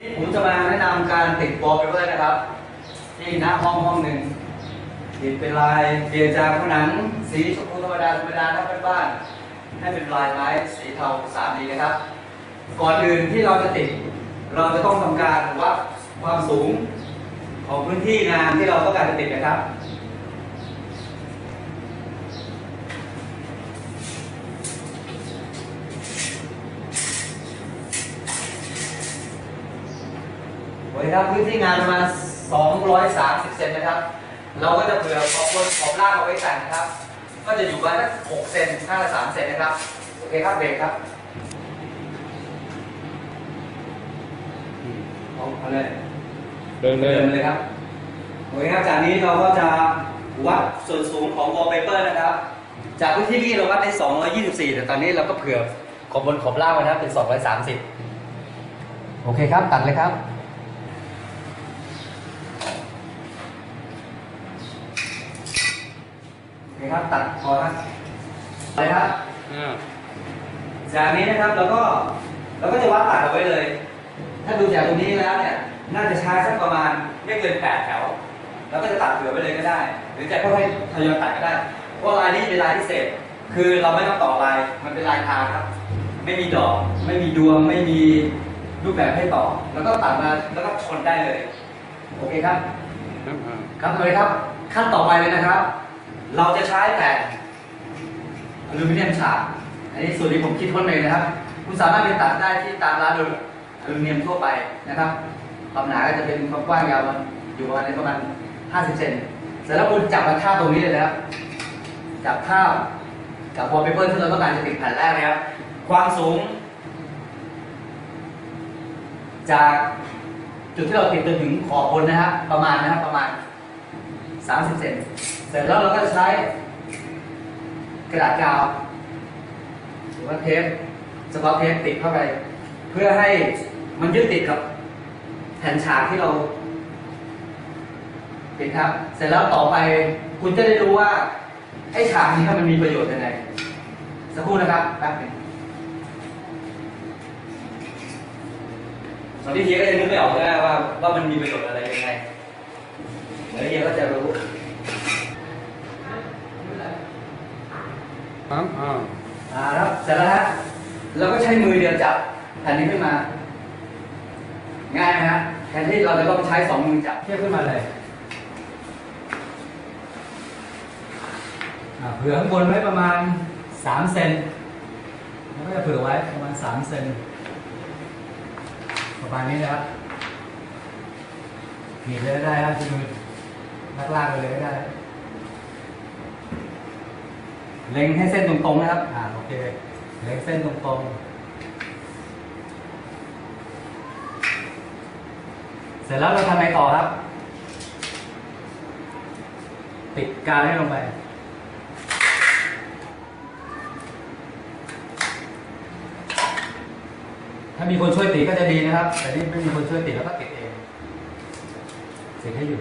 ผมจะมาแนะนำการติดวอลเปเปอร์นะครับ ที่หน้าห้องห้องหนึ่งติดเป็นลายเรียจากผนังสีชมพูธรรมดาธรรมดาถ้าเป็นบ้าน ให้เป็นลายไม้สีเทาสามดีนะครับ ก่อนอื่นที่เราจะติด เราจะต้องทำการวัดความสูงของพื้นที่งานที่เราต้องการจะติดนะครับ โอเคครับพื้นที่งานประมาณ 230 เซนนะครับ เราก็จะเผื่อขอบบนขอบล่างเอาไว้สั่นนะครับ ก็จะอยู่ประมาณสัก6เซนข้างละ3เซนนะครับ โอเคครับเบรกครับเอาเอาเลยเดินเลเดิยนเลยครับ โอเคครับ จากนี้เราก็จะวัดส่วนสูงของ wallpaper นะครับ จากพื้นที่ที่เราวัดได้ 224 แต่ตอนนี้เราก็เผื่อขอบบนขอบล่างไว้นะครับเป็น 230 โอเคครับ ตัดเลยครับ โอเคครับตัดพอครับเลยครับอ่าจากนี้นะครับเราก็เราก็จะวัดตัดเอาไว้เลย ถ้าดูจากตรงนี้แล้วเนี่ยน่าจะใช้สักประมาณไม่เกินแปดแถวแล้วก็จะตัดเผื่อไว้เลยก็ได้ หรือจะค่อยๆทยอยตัดก็ได้เพราะลายนี้เป็นลายพิเศษ คือเราไม่ต้องต่อลายมันเป็นลายทางครับ ไม่มีดอก ไม่มีดวงไม่มีรูปแบบให้ต่อ แล้วก็ตัดมาแล้วก็ชนได้เลย โอเคครับ ครับอ่าครับเลยครับ ขั้นต่อไปเลยนะครับ เราจะใช้แผ่นอลูมิเนียมฉาบอันนี้ส่วนที่ผมคิดค้นเองนะครับ คุณสามารถไปตัดได้ที่ตามร้านอลูมิเนียมทั่วไปนะครับความหนาก็จะเป็นความกว้างยาวมันอยู่ประมาณนี้ประมาณ 50 เซนเสร็จแล้วคุณจับมาทาตรงนี้เลยนะครับ จับทาบกับวอลเปเปอร์ที่เราต้องการจะติดแผ่นแรกนะครับ ความสูง จากจุดที่เราติดจนถึงขอบบนนะครับประมาณนะครับประมาณ 30เซนเสร็จแล้วเราก็จะใช้กระดาษกาวหรือว่าเทปสกอตเทปติดเข้าไป เพื่อให้มันยึดติดกับแผ่นฉากที่เราติดครับ เสร็จแล้วต่อไปคุณจะได้รู้ว่า ไอ้ฉากนี้มันมีประโยชน์ยังไงสักครู่นะครับแป๊บหนึงตอนที่เฮียก็ยังนึกไม่ออกนะว่าว่ามันมีประโยชน์อะไรยังไง เดี๋ยวเฮียก็จะรู้ครับอ่าอ่าครับเสร็จแล้วฮะเราก็ใช้มือเดียวจับแผ่นนี้ขึ้นมา ง่ายไหมฮะแทนที่เราจะต้องใช้สองมือจับเทียบขึ้นมาเลยอ่าเผื่อข้างบนไว้ประมาณสามเซนแล้วก็จะเผื่อไว้ประมาณสามเซนประมาณนี้นะครับขีดเลยก็ได้ครับที่มือ ลากๆไปเลยก็ได้เล็งให้เส้นตรงๆนะครับ อ่า โอเค เล็งเส้นตรงๆ เสร็จแล้วเราทำไงต่อครับ ติดกาวให้ลงไป ถ้ามีคนช่วยติดก็จะดีนะครับ แต่นี่ไม่มีคนช่วยติดแล้วก็ติดเองติดให้อยู่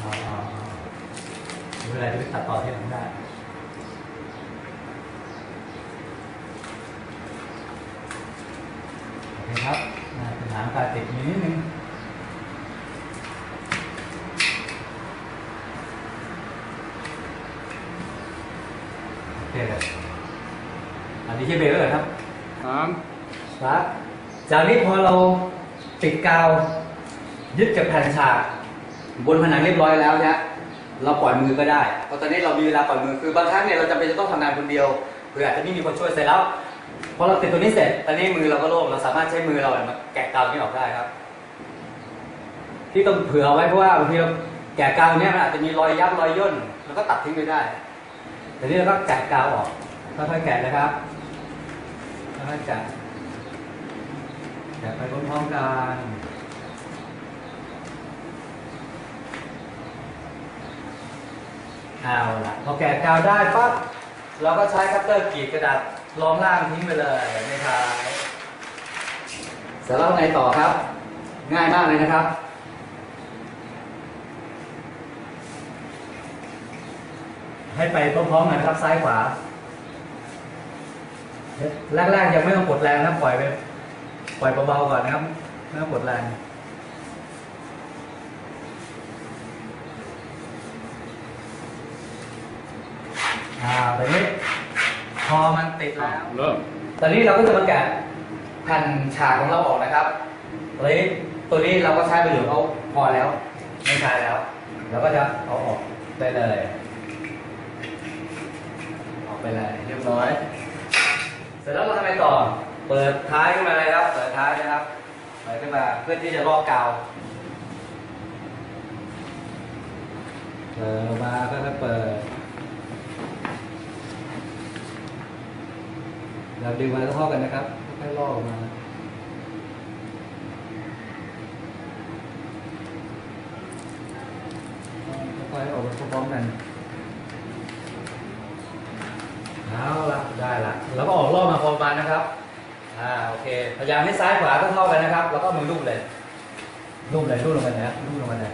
เอาเอาเอาไม่ เป็นไรจะไปตัดต่อที่หลังได้โอเคครับอ่าปัญหาการติดมีนิดนึงโอเคเลยอันนี้ใช่เบรกแล้วเหรอครับครับครับจากนี้พอเราติดกาวยึดกับแผ่นฉากบนผนังเรียบร้อยแล้วนะ เราปล่อยมือก็ได้เพราะตอนนี้เรามีเวลาปล่อยมือคือบางครั้งเนี่ยเราจำเป็นจะต้องทำงานคนเดียวเผื่ออาจจะไม่มีคนช่วยเสร็จแล้วพอเราติดตัวนี้เสร็จตอนนี้มือเราก็โล่งเราสามารถใช้มือเราเนี่ยมาแกะกาวนี้ออกได้ครับ ที่ต้องเผื่อไว้เพราะว่าบางทีเราแกะกาวเนี่ยมันอาจจะมีรอยยับรอยย่นเราก็ตัดทิ้งไปได้แต่นี่เราก็แกะกาวออกค่อยๆแกะนะครับค่อยๆแกะแกะไปพร้อมๆกัน เอาละพอแกะกาวได้ปั๊บเราก็ใช้คัตเตอร์กรีดกระดาษรองล่างทิ้งไปเลยในท้ายเสร็จแล้วไงต่อครับ ง่ายมากเลยนะครับ ให้ไปพร้อมๆกันครับซ้ายขวา แรกๆยังไม่ต้องกดแรงนะปล่อยไปปล่อยเบาๆก่อนนะครับไม่ต้องกดแรง ตอนนี้พอมันติดแล้ว เริ่มตอนนี้เราก็จะมาแกะแผ่นฉากของเราออกนะครับตอนนี้ตัวนี้เราก็ใช้ประโยชน์เขาพอแล้ว ไม่ใช้แล้วเราก็จะเอาออกได้เลย ออกไปเลยเรียบร้อย เสร็จแล้วเราทำไงต่อ เปิดท้ายขึ้นมาเลยครับ เปิดท้ายนะครับ เปิดขึ้นมาเพื่อที่จะลอกกาวเปิดออกมาก็จะเปิด เราดึงมาเท่ากันนะครับค่อยๆลอกออกมาค่อยๆออกมาพร้อมกันเอาละได้ละแล้วก็ออกรอบมาพอประมาณนะครับอ่าโอเคพยายามให้ซ้ายขวาเท่าๆกันนะครับ แล้วก็มือลูบเลยลูบเลยลูบลงไปนะลูบลงไปเลย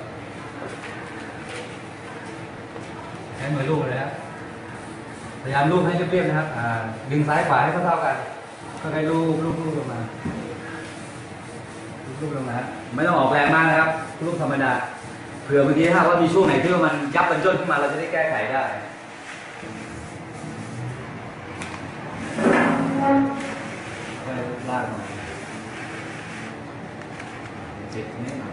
ใช้มือลูบเลยนะ พยายามลูบให้เรียบๆนะครับอ่าดึงซ้ายขวาให้เท่าๆกันค่อยๆลูบลูบลูบลงมาลูบลงมาไม่ต้องออกแรงมากนะครับลูบธรรมดาเผื่อบางทีถ้าว่ามีช่วงไหนที่ว่ามันยับมันจนขึ้นมาเราจะได้แก้ไขได้ค่ลากมาจิตนิดหน่อย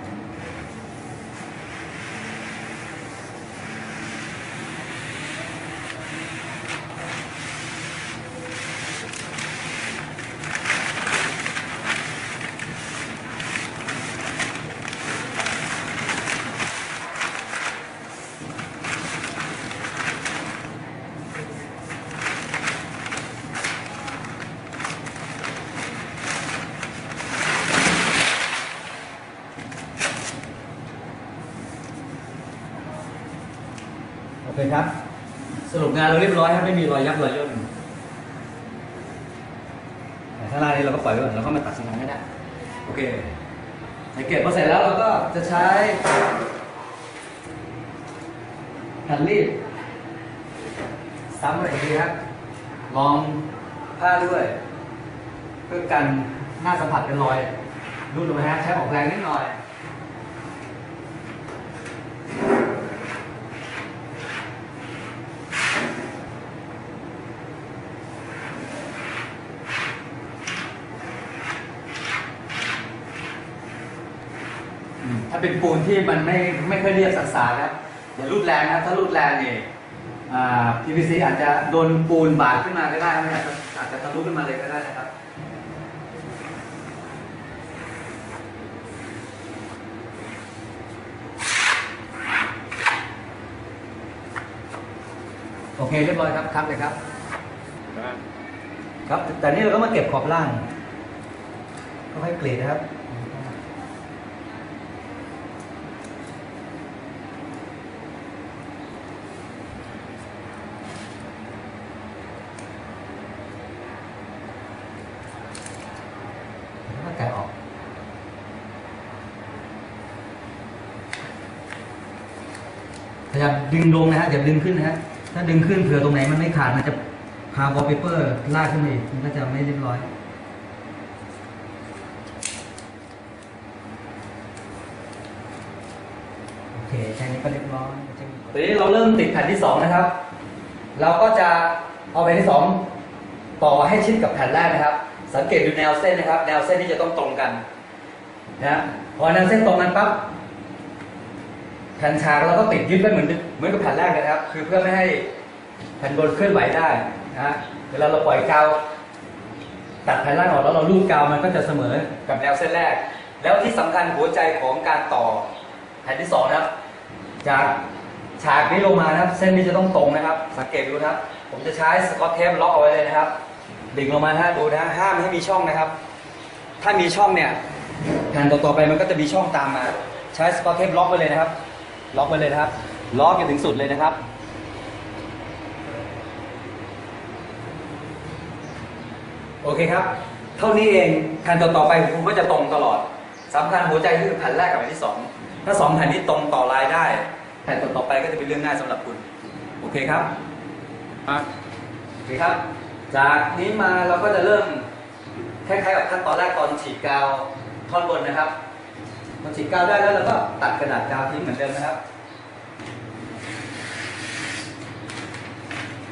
โอเครับ สรุปงานเราเรียบร้อยครับไม่มีรอยยับรอยย่นแต่ถ้าลายนี้เราก็ปล่อยไว้ก่อนแล้วก็มาตัดสินใจไม่ได้ โอเคสังเกตพอเสร็จแล้วเราก็จะใช้แผ่นรีดซ้ำอะไรอีกทีครับลองผ้าด้วย เพื่อกันหน้าสัมผัสเป็นรอยรูดลงไปฮะใช้ออกแรงนิดหน่อย เป็นปูนที่มันไม่ไม่ค่อยเรียบสักษาครับอย่ารูดแรงนะครับถ้ารูดแรงเนี่ยอ่า PVC อาจจะโดนปูนบาดขึ้นมาก็ได้นะครับอาจจะทะลุขึ้นมาเลยก็ได้นะครับโอเคเรียบร้อยครับครับเลยครับได้ครับ แต่นี่เราก็มาเก็บขอบล่างก็ให้เกรดนะครับ แล้วก็แกะออก พยายาดึงลงนะฮะอย่าดึงขึ้นนะฮะถ้าดึงขึ้นเผื่อตรงไหนมันไม่ขาดมันจะพาวอลเปเปอร์ลากขึ้นมาอีกมันก็จะไม่เรียบร้อยโอเคแค่นี้ก็เรียบร้อยทีนี้เราเริ่มติดแผ่นที่สองนะครับ เราก็จะเอาแผ่นที่สองต่อให้ชิดกับแผ่นแรกนะครับ สังเกตดูแนวเส้นนะครับ แนวเส้นที่จะต้องตรงกันนะพอแนวเส้นตรงกันปั๊บ ผ่นฉากเราก็ติดยึดไว้เหมือนเหมือนกับแผ่นแรกเลยนะครับ คือเพื่อไม่ให้แผ่นบนเคลื่อนไหวได้นะเวลาเราปล่อยกาวตัดแผ่นล่างออกแล้วเราลูบกาวมันก็จะเสมอกับแนวเส้นแรก แล้วที่สำคัญหัวใจของการต่อแผ่นที่สองนะครับ จากฉากนี้ลงมานะครับ เส้นนี้จะต้องตรงนะครับ สังเกตดูนะครับ ผมจะใช้สกอตเทปล็อกเอาไว้เลยนะครับ ดิ่งลงมาฮะดูนะฮะห้ามให้มีช่องนะครับ ถ้ามีช่องเนี่ยแผ่นต่อๆไปมันก็จะมีช่องตามมา ใช้สกอตเทปล็อกไว้เลยนะครับ ล็อกไว้เลยนะครับ ล็อกจนถึงสุดเลยนะครับโอเคครับ เท่านี้เองแผ่นต่อๆไปคุณก็จะตรงตลอดสำคัญหัวใจคือแผ่นแรกกับแผ่นที่สองถ้าสองแผ่นนี้ตรงต่อลายได้แผ่นต่อๆไปก็จะเป็นเรื่องง่ายสำหรับคุณ โอเคครับอะโอเคครับ จากนี้มาเราก็จะเริ่มคล้ายๆกับขั้นตอนแรกตอนฉีดกาวท่อนบนนะครับ พอฉีดกาวได้แล้วเราก็ตัดกระดาษกาวทิ้งเหมือนเดิมนะครับ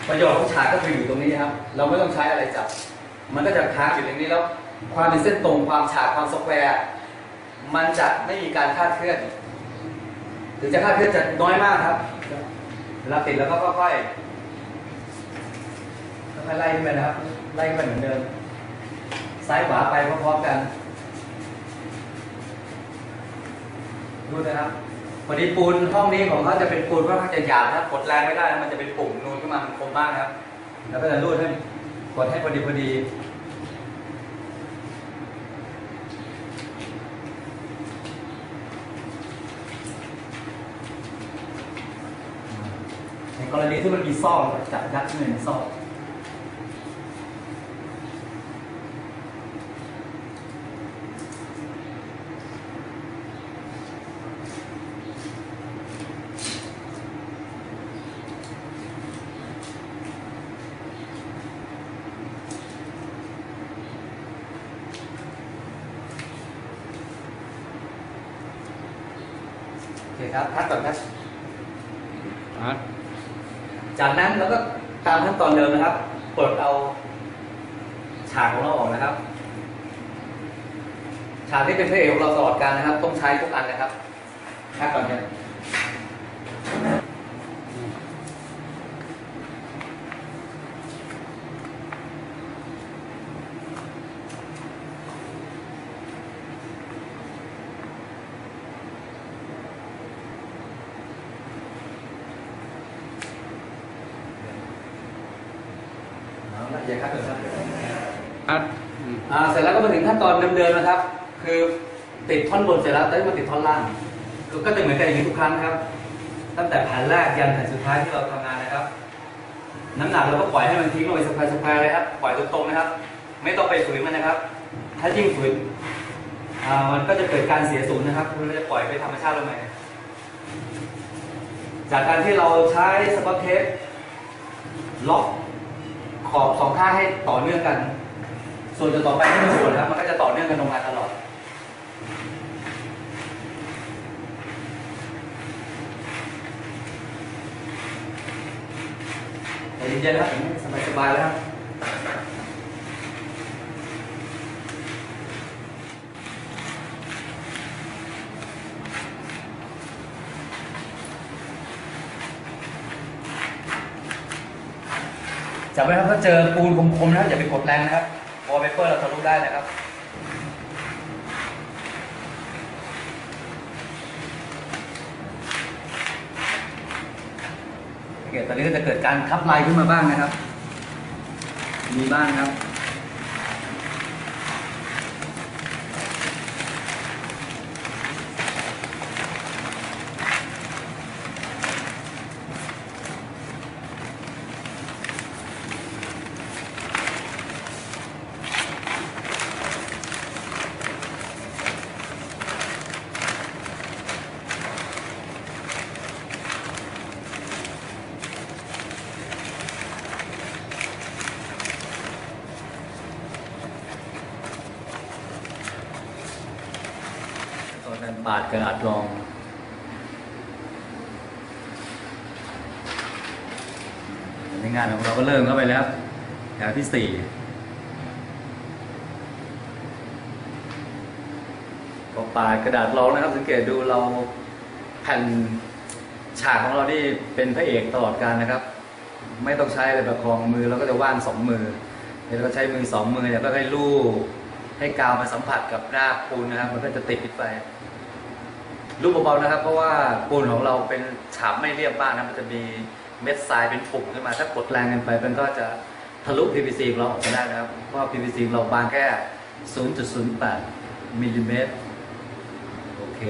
ประโยชน์ของฉากก็คืออยู่ตรงนี้ครับ เราไม่ต้องใช้อะไรจับ มันก็จะค้างอยู่ตรงนี้แล้ว ความเป็นเส้นตรงความฉากความสแควร์มันจะไม่มีการคลาดเคลื่อนหรือจะคลาดเคลื่อนจะน้อยมากครับเวลาติดแล้วก็ค่อยๆค่อยๆไล่ขึ้นไปนะครับ ไล่ขึ้นไปเหมือนเดิม ซ้ายขวาไปพร้อมๆกัน ดูนะครับพอดีปูนห้องนี้ของเขาจะเป็นปูนค่อนข้างจะหยาบนะครับกดแรงไม่ได้นะมันจะเป็นปุ่มนูนขึ้นมามันคมมากครับ แล้วก็จะรูดให้กดให้พอดีพอดีในกรณีที่มันมีซ่อกจับยัดขึ้นไปในซ่อ คครับพักก่อนครับอะจากนั้นเราก็ตามขั้นตอนเดิมนะครับปลดเอาฉากของเราออกนะครับ ฉากที่เป็นพระเอกของเราตลอดการนะครับ ต้องใช้ทุกอันนะครับพักก่อนครับเอย่าคัดเลยครับอะอืมอ่าเสร็จแล้วก็มาถึงขั้นตอนเดิมๆนะครับ คือติดท่อนบนเสร็จแล้วตอนนี้มาติดท่อนล่างก็จะเหมือนกันอย่างนี้ทุกครั้งนะครับ ตั้งแต่แผ่นแรกยันแผ่นสุดท้ายที่เราทำงานนะครับ น้ำหนักเราก็ปล่อยให้มันทิ้งลงไปสบายๆเลยครับ ปล่อยตรงๆนะครับ ไม่ต้องไปฝืนมันนะครับ ถ้ายิ่งฝืนมันก็จะเกิดการเสียศูนย์นะครับมันจะปล่อยไปธรรมชาติลงไปจากการที่เราใช้สกอตเทปล็อก ขอบสองข้างให้ต่อเนื่องกัน ส่วนจะต่อไปที่มันส่วนครับมันก็จะต่อเนื่องกันลงมาตลอดใจเย็นๆนะครับสบายๆแล้วครับ จำไว้ครับถ้าเจอปูนคมๆนะครับอย่าไปกดแรงนะครับวอลเปเปอร์เราทะลุได้นะครับโอเคตอนนี้ก็จะเกิดการทับลายขึ้นมาบ้างนะครับ มีบ้างครับ ปาดกระดาษรองในงานของเราก็เริ่มเข้าไปแล้วแถวที่สี่ก็ปาดกระดาษรองนะครับ สังเกตดูเราแผ่นฉากของเรานี่เป็นพระเอกตลอดการนะครับ ไม่ต้องใช้อะไรประคองมือเราก็จะว่างสองมือเดี๋ยวเราก็ใช้มือสองมือแล้วก็ให้ลูบให้กาวมาสัมผัสกับหน้าปูนนะครับ มันก็จะติดขึ้นไป รูปเบาๆนะครับ เพราะว่าปูนของเราเป็นฉาบไม่เรียบมากนะมันจะมีเม็ดทรายเป็นปุ่มขึ้นมาถ้ากดแรงเกินไปมันก็จะทะลุ PVC ของเราออกมาได้นะครับเพราะ PVC ของเราบางแค่ 0.08มิลลิเมตรโอเค